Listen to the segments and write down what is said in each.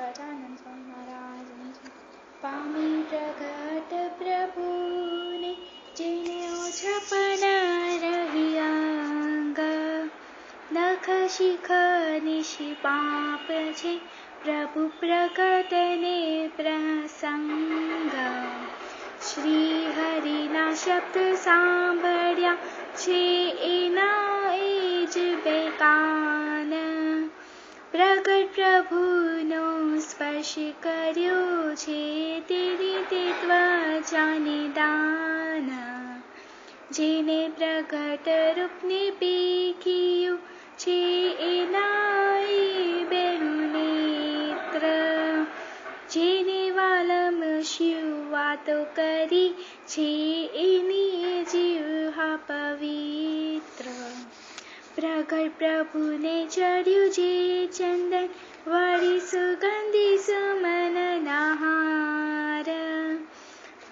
સ્વામી મહારાજની પામી પ્રગટ પ્રભુને જેને ઓછપના રહ્યાંગ નખ શિખ નિશી પાપ છે પ્રભુ પ્રગટને પ્રસંગ શ્રી હરિના શબ્દ સાંભળ્યા છે એના એ જ બેકાન પ્રગટ પ્રભુનો સ્પર્શ કર્યો છે તે રીતે ત્વચાને દાન. જેને પ્રગટ રૂપને પીખ્યું છે એના બેનું નેત્ર. જેને વાલમ શિવ વાતો કરી છે એની જીવ પવિત્ર. પ્રગટ પ્રભુને ચડ્યું જે चंदन वड़ी सुगंधि सुमन नहार।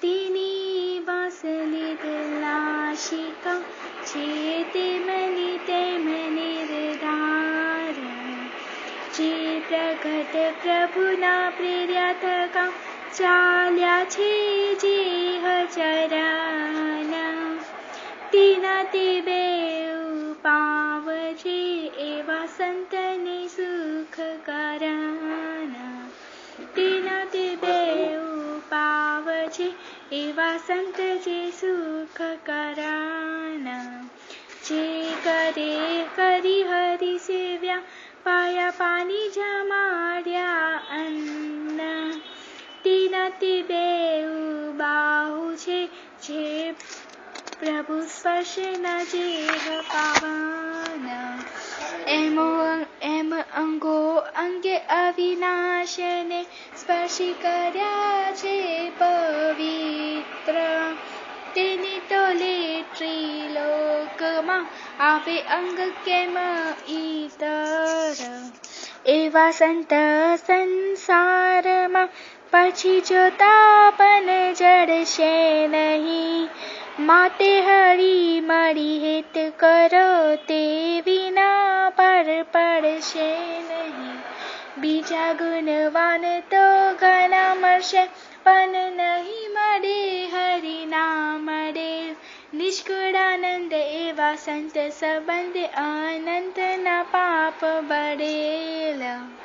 तिनी वासली दिलाशिका, चेते मनी ते मनी निर्धार जे प्रकट प्रभुना प्रेर्यथका चाल्या छे जे चरण। तिना ते કરાના તેના તે બે પાવ છે એવા સંત જે સુખ કરાના જે કરે કરી હરી સેવ્યા પાયા પાણી જમાડ્યા અન્ન તેના તે બાહુ છે જે પ્રભુ સ્પર્શના જેહ પાવન એમ એમ અંગો અંગે અવિનાશને સ્પર્શી કર્યા છે પવિત્ર. તેની તોલે ત્રિલોકમાં આવે અંગ કેમ ઈતર? એવા સંત સંસારમાં પછી જોતા પણ જડશે નહીં માટે હરી મળી હેત કરો તે વિના. પર નહીં. બીજા ગુણવાન તો ઘણા મળશે, પણ નહીં મળે હરી ના મળે નિષ્કુળાનંદ એવા સંત સંબંધ અનંતના પાપ બળેલા.